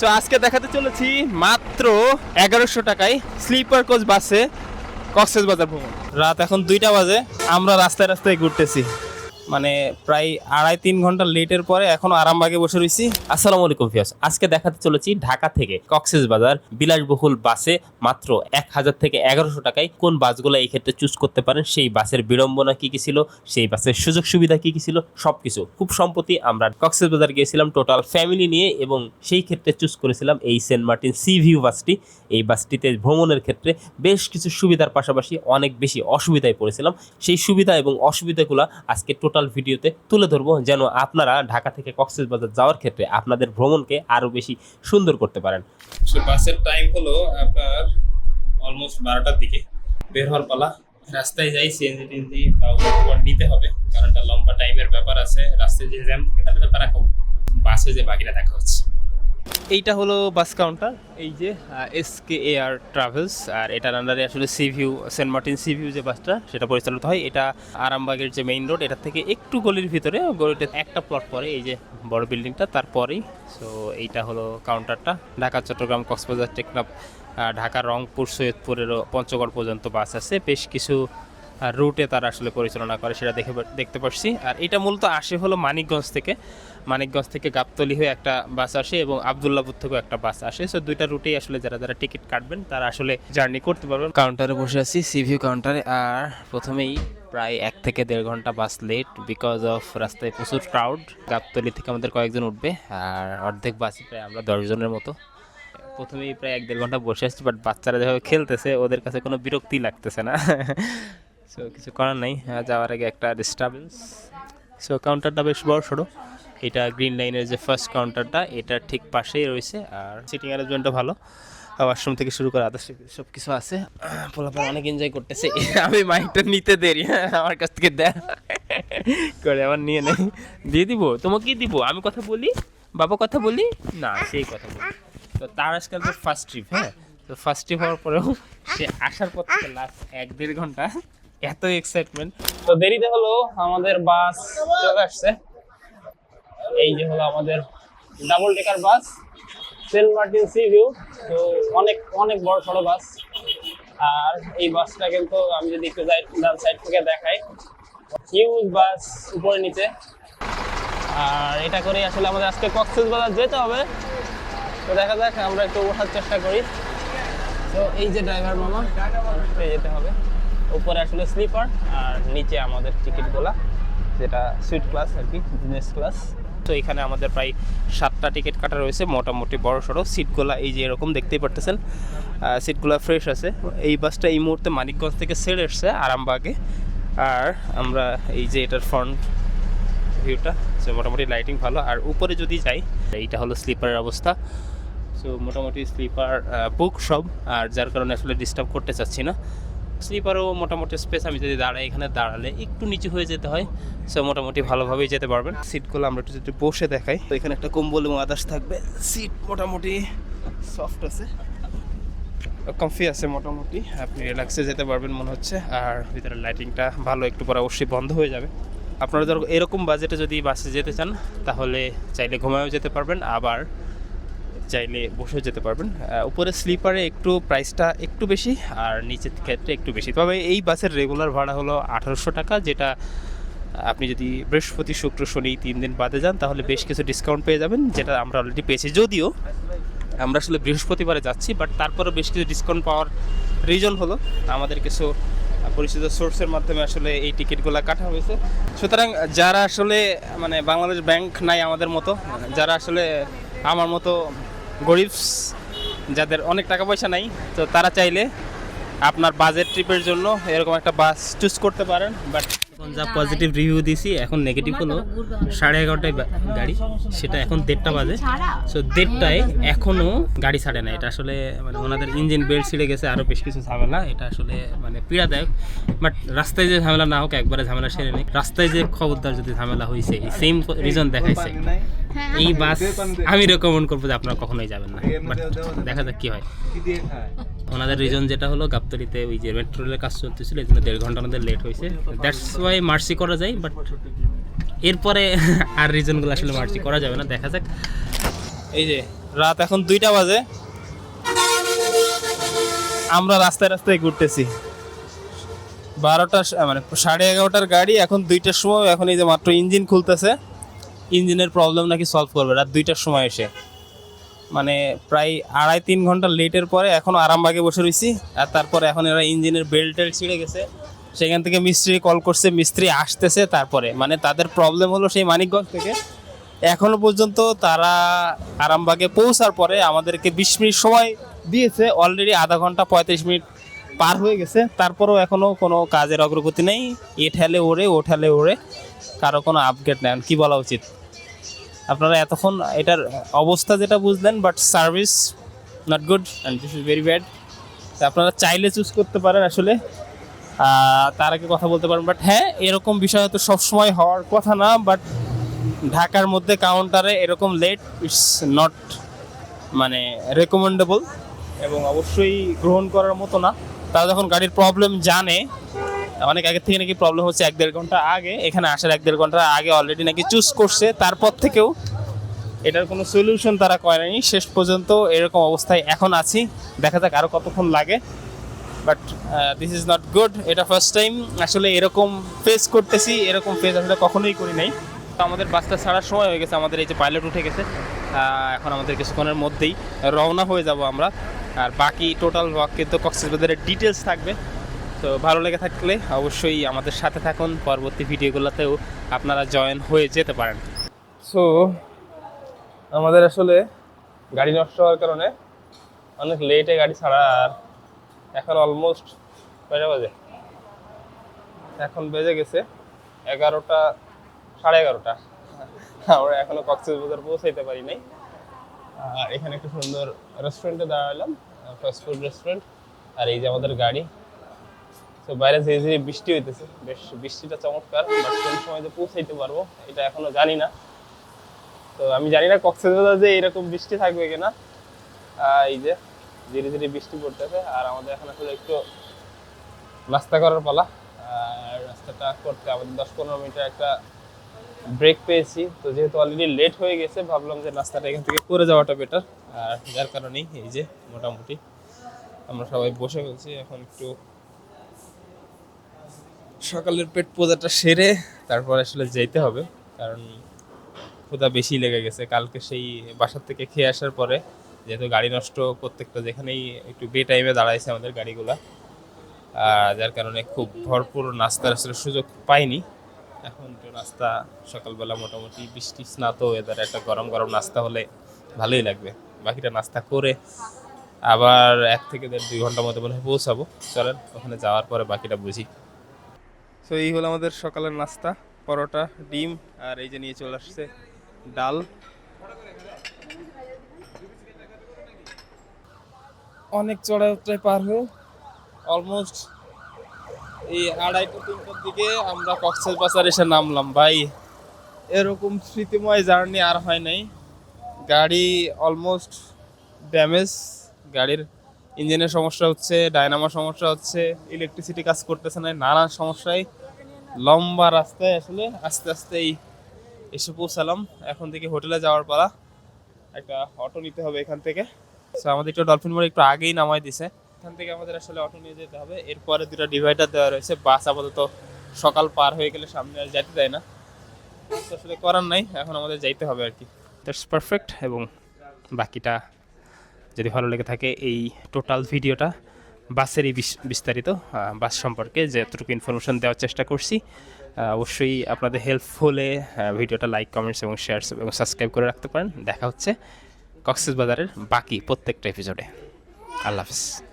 So আজকে দেখাতে চলেছি মাত্র এগারোশো টাকায় স্লিপার কোচ বাসে কক্সেস বাজার ভ্রমণ। রাত এখন দুইটা বাজে, আমরা রাস্তায় রাস্তায় ঘুরতেছি। মানে প্রায় আড়াই তিন ঘণ্টা লেটের পরে এখন আরামবাগে বসে রয়েছি আসসালামু আলাইকুম ফিয়াস আজকে দেখাতে চলেছি ঢাকা থেকে কক্সেস বাজার বিলাসবহুল বাসে মাত্র এক হাজার থেকে এগারোশো টাকায় কোন বাসগুলো এই ক্ষেত্রে চুজ করতে পারেন, সেই বাসের বিড়ম্বনা কি কি ছিল, সেই বাসের সুযোগ সুবিধা কি কি ছিল, সবকিছু। খুব সম্প্রতি আমরা কক্সেস বাজার গিয়েছিলাম টোটাল ফ্যামিলি নিয়ে এবং সেই ক্ষেত্রে চুজ করেছিলাম এই সেন্ট মার্টিন সি ভিউ বাসটি। এই বাসটিতে ভ্রমণের ক্ষেত্রে বেশ কিছু সুবিধার পাশাপাশি অনেক বেশি অসুবিধায় পড়েছিলাম। সেই সুবিধা এবং অসুবিধাগুলো আজকে টোটাল ভিডিওতে তুলে ধরবো যেন আপনারা ঢাকা থেকে কক্সবাজার যাওয়ার ক্ষেত্রে আপনাদের ভ্রমণকে আরও বেশি সুন্দর করতে পারেন। বাসের টাইম হলো আপনার অলমোস্ট বারোটার দিকে। বের হওয়ার পালা। রাস্তায় যাই সিএনজি টিএনজি বা নিতে হবে, কারণ লম্বা টাইমের ব্যাপার আছে। রাস্তায় যে জ্যাম থাকে তাহলে তারা বাসে যে বাকিটা দেখা হচ্ছে। এইটা হলো বাস কাউন্টার এই যে এস কে এ আর ট্রাভেলস আর এটার আন্ডারে আসলে sea view Saint Martin sea view যে বাসটা, সেটা পরিচালিত হয়। এটা আরামবাগের যে মেইন রোড এটা থেকে একটু গলির ভিতরে, গলিতে একটা প্লট পরে, এই যে বড় বিল্ডিংটা তারপরেই। সো এইটা হলো কাউন্টারটা ঢাকা, চট্টগ্রাম, কক্সবাজার, টেকনাফ ঢাকা, রংপুর, সৈয়দপুরেরও পঞ্চগড় পর্যন্ত বাস আছে। বেশ কিছু রুটে তারা আসলে পরিচালনা করে, সেটা দেখে দেখতে পাচ্ছি আর এটা মূলত আসে হলো মানিকগঞ্জ থেকে। মানিকগঞ্জ থেকে গাবতলি হয়ে একটা বাস আসে এবং আবদুল্লাপুর থেকেও একটা বাস আসে। সো দুইটা রুটেই আসলে যারা যারা টিকিট কাটবেন, তারা আসলে জার্নি করতে পারবেন। কাউন্টারে বসে আছি সিভিউ কাউন্টারে আর প্রথমেই প্রায় এক থেকে দেড় ঘণ্টা বাস লেট বিকজ অফ রাস্তায় প্রচুর ক্রাউড গাবতলি থেকে আমাদের কয়েকজন উঠবে, আর অর্ধেক বাসই প্রায় আমরা দশজনের মতো। প্রথমেই প্রায় এক দেড় ঘণ্টা বসে আসছি বাট বাচ্চারা যেভাবে খেলতেছে, ওদের কাছে কোনো বিরক্তি লাগতেছে না। সো কিছু করার নাই। হ্যাঁ, যাওয়ার আগে একটা ডিস্টারবেন্স সো কাউন্টারটা বেশ বড় সড়ো। এটা গ্রিন লাইনের যে ফার্স্ট কাউন্টারটা এটা ঠিক পাশেই রয়েছে আর সিটিং অ্যারেঞ্জমেন্টও ভালো। ওয়াশরুম থেকে শুরু করে আদার্স সব কিছু আছে। পোলাপান অনেক এনজয় করতেছে। আমি মাইকটা নিতে দেরি। হ্যাঁ, আমার কাছ থেকে দেয়। করে আবার নিয়ে নেই। দিয়ে দিব? তোমাকে দিব? আমি কথা বলি? বাবা কথা বলি? না সেই কথা বলি। তো তার আজকাল তো ফার্স্ট ট্রিপ হ্যাঁ? তো ফার্স্ট ট্রিপ হওয়ার পরেও সে আসার পর থেকে লাস্ট এক দেড় ঘণ্টা এত এক্সাইটমেন্ট তো দেরিতে হলো আমাদের বাস চলে আসছে। এই যে হলো আমাদের double decker bus, Saint Martin sea view. তো অনেক অনেক বড় সড়ো বাস। আর এই বাসটা কিন্তু আমি যদি একটু ডান সাইড থেকে দেখাই। হিউজ বাস উপরে নিচে। আর এটা করে আসলে আমাদের আজকে বাজার যেতে হবে। তো দেখা যাক, আমরা একটু ওঠার চেষ্টা করি। তো এই যে ড্রাইভার মামা যেতে হবে। উপরে আসলে স্লিপার, আর নিচে আমাদের টিকিটগুলা, যেটা সুইট ক্লাস আর কি বিজনেস ক্লাস তো এখানে আমাদের প্রায় সাতটা টিকিট কাটা রয়েছে, মোটামুটি বড় সড়ো। সিটগুলা এই যে এরকম দেখতেই পারতেছেন সিটগুলো ফ্রেশ আছে। এই বাসটা এই মুহূর্তে মানিকগঞ্জ থেকে ছেড়ে এসছে, আরামবাগে। আর আমরা এই যে এটার ফ্রন্ট ভিউটা সো মোটামুটি লাইটিং ভালো। আর উপরে যদি যাই, এইটা হলো স্লিপারের অবস্থা। সো মোটামুটি স্লিপার বুক সব, আর যার কারণে আসলে ডিস্টার্ব করতে চাচ্ছি না। স্লিপারও মোটামুটি স্পেস আমি যদি দাঁড়াই, এখানে দাঁড়ালে একটু নিচু হয়ে যেতে হয় সো মোটামুটি ভালোভাবেই যেতে পারবেন। সিটগুলো আমরা একটু যদি বসে দেখাই। তো এখানে একটা কম্বল এবং আদার্স থাকবে। সিট মোটামুটি সফট আছে। কমফি আছে মোটামুটি। আপনি রিল্যাক্সে যেতে পারবেন মনে হচ্ছে। আর ভিতরে লাইটিংটা ভালো, একটু পরে অবশ্যই বন্ধ হয়ে যাবে। আপনারা ধরো এরকম বাজেটে যদি বাসে যেতে চান, তাহলে চাইলে ঘুমায়ও যেতে পারবেন। আবার চাইলে বসে যেতে পারবেন। উপরে স্লিপারে একটু প্রাইসটা একটু বেশি আর নিচের ক্ষেত্রে একটু বেশি। তবে এই বাসের রেগুলার ভাড়া হলো আঠারোশো টাকা, যেটা আপনি যদি বৃহস্পতি, শুক্র, শনি তিন দিন বাদে যান, তাহলে বেশ কিছু ডিসকাউন্ট পেয়ে যাবেন, যেটা আমরা অলরেডি পেয়েছি। যদিও আমরা আসলে বৃহস্পতিবারে যাচ্ছি বাট তারপরে বেশ কিছু ডিসকাউন্ট পাওয়ার রিজন হলো। আমাদের কিছু পরিচিত সোর্সের মাধ্যমে আসলে এই টিকিটগুলো কাটা হয়েছে। সুতরাং যারা আসলে মানে বাংলাদেশ ব্যাংক নাই আমাদের মতো, যারা আসলে আমার মতো গরিব যাদের অনেক টাকা পয়সা নাই, তো তারা চাইলে আপনার বাজেট ট্রিপের জন্য এরকম একটা বাস চুজ করতে পারেন বাট যা পজিটিভ রিভিউ দিছি, এখন নেগেটিভ হলো সাড়ে এগারোটায় গাড়ি। সেটা এখন দেড়টা বাজে। সো দেড়টায় এখনও গাড়ি ছাড়ে না। এটা আসলে মানে ওনাদের ইঞ্জিন বেল্ট ছিঁড়ে গেছে আরও বেশ কিছু ঝামেলা। এটা আসলে মানে পীড়াদায়ক। বাট রাস্তায় যে ঝামেলা না হোক, একবারে ঝামেলা সেরে নেই রাস্তায় যে খবরদার যদি ঝামেলা হয়েছে এই সেম রিজন দেখাইছে। এই বাস আমি রেকমেন্ড করব যে আপনারা কখনোই যাবেন না। বাট দেখা যাক কি হয়। ওনাদের রিজন যেটা হলো, গাবতলিতে ওই যে মেট্রো রেলের কাজ চলতেছিল, এই জন্য দেড় ঘণ্টা আমাদের লেট হয়েছে। দ্যাটস ওয়াই মার্সি করা যায় বাট এরপরে আর রিজনগুলো আসলে মার্সি করা যাবে না, দেখা যাক। এই যে, রাত এখন দুইটা বাজে। আমরা রাস্তায় রাস্তায় ঘুরতেছি। বারোটা মানে সাড়ে এগারোটার গাড়ি, এখন দুইটার সময়, এখন এই যে মাত্র ইঞ্জিন খুলতেছে। ইঞ্জিনের প্রবলেম নাকি সলভ করবে, রাত দুইটার সময় এসে। মানে প্রায় আড়াই তিন ঘণ্টা লেটের পরে এখন আরামবাগে বসে রয়েছি আর তারপরে এখন এরা ইঞ্জিনের বেল্ট ছিঁড়ে গেছে। সেখান থেকে মিস্ত্রি কল করছে, মিস্ত্রি আসতেছে তারপরে। মানে তাদের প্রবলেম হলো সেই মানিকগঞ্জ থেকে। এখনও পর্যন্ত তারা আরামবাগে পৌঁছার পরে আমাদেরকে বিশ মিনিট সময় দিয়েছে। অলরেডি আধা ঘণ্টা পঁয়ত্রিশ মিনিট পার হয়ে গেছে। তারপরেও এখনও কোনো কাজের অগ্রগতি নেই। এ ঠেলে ওড়ে, ও ঠেলে ওড়ে। কারও কোনো আপডেট নেন কি বলা উচিত? আপনারা এতক্ষণ এটার অবস্থা যেটা বুঝলেন but service not good and this is very bad আপনারা চাইলে চুজ করতে পারেন আসলে। তার আগে কথা বলতে পারেন বাট হ্যাঁ এরকম বিষয় হয়তো সবসময় হওয়ার কথা না বাট ঢাকার মধ্যে কাউন্টারে এরকম লেট ইটস নট মানে রেকমেন্ডেবল এবং অবশ্যই গ্রহণ করার মতো না। তারা যখন গাড়ির প্রবলেম জানে অনেক আগে থেকে নাকি প্রবলেম হচ্ছে এক দেড় ঘণ্টা আগে। এখানে আসার এক দেড় ঘণ্টা আগে অলরেডি নাকি চুজ করছে। তারপর থেকেও এটার কোনো সলিউশন তারা করেনি। শেষ পর্যন্ত এরকম অবস্থায় এখন আছি। দেখা যাক আরও কতক্ষণ লাগে। But this is not good এটা ফার্স্ট টাইম আসলে এরকম ফেস করতেছি। এরকম ফেস আসলে কখনোই করি নাই। তো আমাদের বাসটা ছাড়ার সময় হয়ে গেছে। আমাদের এই যে পাইলট উঠে গেছে। এখন আমাদের কিছুক্ষণের মধ্যেই রওনা হয়ে যাব আমরা। আর বাকি টোটাল ওয়াক কিন্তু কক্সবাজারের ডিটেলস থাকবে। তো ভালো লেগে থাকলে অবশ্যই আমাদের সাথে থাকুন। পরবর্তী ভিডিওগুলোতেও আপনারা জয়েন হয়ে যেতে পারেন। সো আমাদের আসলে গাড়ি নষ্ট হওয়ার কারণে অনেক লেটে গাড়ি ছাড়া আর এখন অলমোস্ট কয়টা বাজে? এখন বেজে গেছে এগারোটা, সাড়ে এগারোটা। আমরা এখনও এখনও কক্সবাজার পৌঁছাইতে পারি নাই। আর এখানে একটা সুন্দর রেস্টুরেন্টে দাঁড়ালাম ফাস্ট ফুড রেস্টুরেন্ট আর এই যে আমাদের গাড়ি তো বাইরে ধীরে ধীরে বৃষ্টি হইতেছে, বেশ বৃষ্টিটা চমৎকার বাট কোন সময় যে পৌঁছাইতে পারব, এটা এখনও জানি না। তো আমি জানি না কক্সবাজার যে এরকম বৃষ্টি থাকবে কিনা। এই যে ধীরে ধীরে বৃষ্টি পড়তেছে, আর আমাদের এখন আসলে একটু নাস্তা করার পালা। আর রাস্তাটা করতে আমাদের দশ পনেরো মিনিটের একটা ব্রেক পেয়েছি। তো যেহেতু অলরেডি লেট হয়ে গেছে, ভাবলাম যে নাস্তাটা এখান থেকে করে যাওয়াটা বেটার আর যার কারণেই এই যে মোটামুটি আমরা সবাই বসে ফেলছি। এখন একটু সকালের পেট পূজাটা সেরে তারপর আসলে যেতে হবে, কারণ ক্ষুধা বেশি লেগে গেছে। কালকে সেই বাসার থেকে খেয়ে আসার পরে যেহেতু গাড়ি নষ্ট প্রত্যেকটা যেখানেই একটু বে টাইমে দাঁড়াইছে আমাদের গাড়িগুলা আর যার কারণে খুব ভরপুর নাস্তার আসলে সুযোগ পাইনি। এখন তো নাস্তা, সকালবেলা মোটামুটি বৃষ্টি স্নাত ওয়েদার একটা গরম গরম নাস্তা হলে ভালোই লাগবে। বাকিটা নাস্তা করে আবার এক থেকে দেড় দুই ঘণ্টার মতো মনে হয় পৌঁছাবো। চলেন, ওখানে যাওয়ার পরে বাকিটা বুঝি। তো এই হলো আমাদের সকালের নাস্তা, পরোটা, ডিম, আর এই যে নিয়ে চলে আসছে ডাল। অনেক চড়াই উতরাই পার হয়ে অলমোস্ট এই আড়াইটা তিনটার দিকে আমরা কক্সেস বাজার এসে নামলাম। ভাই, এরকম স্মৃতিময় জার্নি আর হয় নাই। গাড়ি অলমোস্ট ড্যামেজ গাড়ির ইঞ্জিনের সমস্যা হচ্ছে, ডায়নামোর সমস্যা হচ্ছে ইলেকট্রিসিটি কাজ করতেছে না, নানান সমস্যায় লম্বা রাস্তায় আসলে আস্তে আস্তে এই এসে পৌঁছালাম। এখন থেকে হোটেলে যাওয়ার পালা। একটা অটো নিতে হবে এখান থেকে। সো আমাদের একটু ডলফিন মোড় একটু আগেই নামাই দিছে। এখান থেকে আমাদের আসলে অটো নিয়ে যেতে হবে। এরপরে দুটো ডিভাইডার দেওয়া রয়েছে। বাস আপাতত সকাল পার হয়ে গেলে সামনে আর যেতে দেয় না। আসলে করার নাই। এখন আমাদের যাইতে হবে আর কি। দ্যাটস পারফেক্ট এবং বাকিটা যদি ভালো লেগে থাকে এই টোটাল ভিডিওটা বাসেরই বিস- বিস্তারিত বাস সম্পর্কে যতটুকু ইনফরমেশন দেওয়ার চেষ্টা করছি। অবশ্যই আপনাদের হেল্প হলে ভিডিওটা লাইক কমেন্টস এবং শেয়ার এবং সাবস্ক্রাইব করে রাখতে পারেন। দেখা হচ্ছে কক্সেস বাজারের বাকি প্রত্যেকটা এপিসোডে আল্লাহ হাফিজ।